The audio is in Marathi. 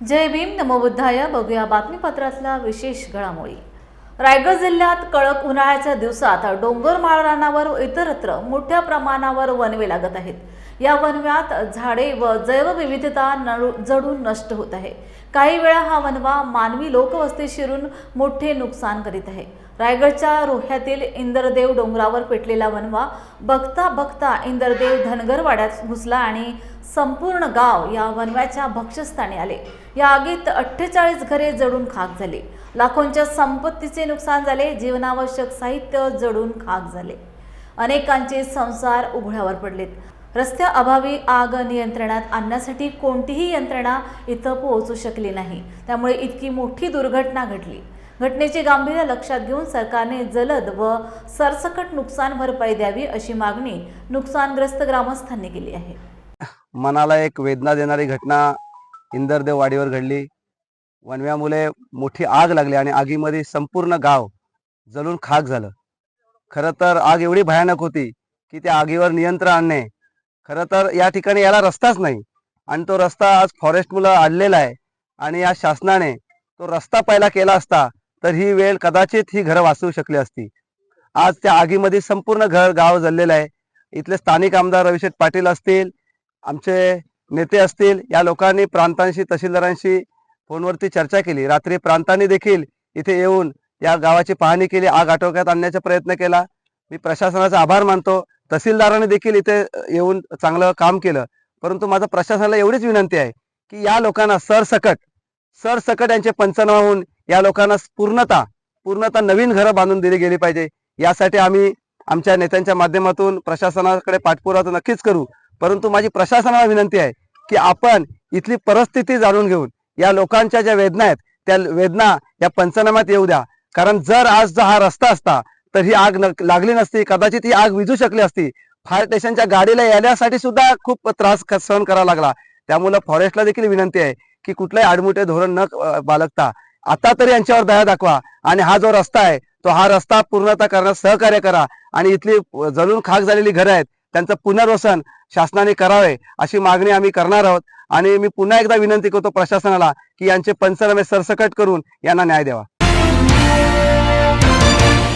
जय भीम नमोबुद्धाय बघूया बातमीपत्रातल्या विशेष घडामोडी. रायगड जिल्ह्यात कडक उन्हाळ्याच्या दिवसात डोंगर माळ रानावर इतरत्र मोठ्या प्रमाणावर वनवे लागत आहेत. या वनव्यात झाडे व जैवविविधता नळू जडून नष्ट होत आहे. काही वेळा हा वनवा मानवी लोकवस्ती शिरून मोठे नुकसान करीत आहे. रायगडच्या रोह्यातील इंद्रदेव डोंगरावर पेटलेला वनवा बघता बघता इंद्रदेव धनगरवाड्यात घुसला आणि संपूर्ण गाव या वनव्याच्या भक्षस्थानी आले. या आगीत अठ्ठेचाळीस घरे जळून खाक झाली. लाखोंच्या संपत्तीचे नुकसान झाले जीवनावश्यक साहित्य जळून खाक झाले. अनेकांचे संसार उघड्यावर पडलेत. रस्त्याअभावी आग नियंत्रणात आणण्यासाठी कोणतीही यंत्रणा इथं पोहोचू शकली नाही. त्यामुळे इतकी मोठी दुर्घटना घडली. घटनेचे गांभीर्य लक्षात घेऊन सरकारने जलद व सरसकट नुकसान भरपाई द्यावी अशी मागणी नुकसानग्रस्त ग्रामस्थांनी केली आहे. मनाला एक वेदना देणारी घटना इंदरदेव वाडीवर घडली. वनव्यामुळे मोठी आग लागली आणि आगीमध्ये संपूर्ण गाव जळून खाक झालं. खरं तर आग एवढी भयानक होती की त्या आगीवर नियंत्रण आणणे. खरं तर या ठिकाणी याला रस्ताच नाही. आणि तो रस्ता आज फॉरेस्ट मुलं आणलेला आहे आणि या शासनाने तो रस्ता पहिला केला असता तर ही वेळ कदाचित ही घरं वाचवू शकली असती. आज त्या आगीमध्ये संपूर्ण घर गाव जळलेलं आहे. इथले स्थानिक आमदार रविशेठ पाटील असतील आमचे नेते असतील या लोकांनी प्रांतांशी तहसीलदारांशी फोनवरती चर्चा केली. रात्री प्रांतांनी देखील इथे येऊन या गावाची पाहणी केली आग आटोक्यात आणण्याचा प्रयत्न केला. मी प्रशासनाचा आभार मानतो. तहसीलदारांनी देखील इथे येऊन चांगलं काम केलं. परंतु माझं प्रशासनाला एवढीच विनंती आहे की या लोकांना सरसकट सरसकट यांचे पंचनामा होऊन या लोकांना पूर्णता पूर्णता नवीन घरं बांधून दिली गेली पाहिजे. यासाठी आम्ही आमच्या नेत्यांच्या माध्यमातून प्रशासनाकडे पाठपुरावा तर नक्कीच करू. परंतु माझी प्रशासनाला विनंती आहे की आपण इथली परिस्थिती जाणून घेऊन या लोकांच्या ज्या वेदना आहेत त्या वेदना या पंचनाम्यात येऊ द्या. कारण जर आज हा रस्ता असता तर ही आग न- लागली नसती कदाचित ही आग विझू शकली असती. फायर स्टेशनच्या गाडीला येण्यासाठी सुद्धा खूप त्रास सहन करावा लागला. त्यामुळे फॉरेस्टला देखील विनंती आहे की कुठलंही आडमुठे धोरण न बालगता आता तरी यांच्यावर दया दाखवा. आणि हा जो रस्ता आहे तो हा रस्ता पूर्णतः करण्यास सहकार्य करा. आणि इथली जळून खाक झालेली घरं आहेत त्यांचं पुनर्वसन शासनाने करावे अशी मागणी आम्ही करणार आहोत. आणि मी पुन्हा एकदा विनंती करतो प्रशासनाला की यांचे पंचनामे सरसकट करून यांना न्याय द्यावा.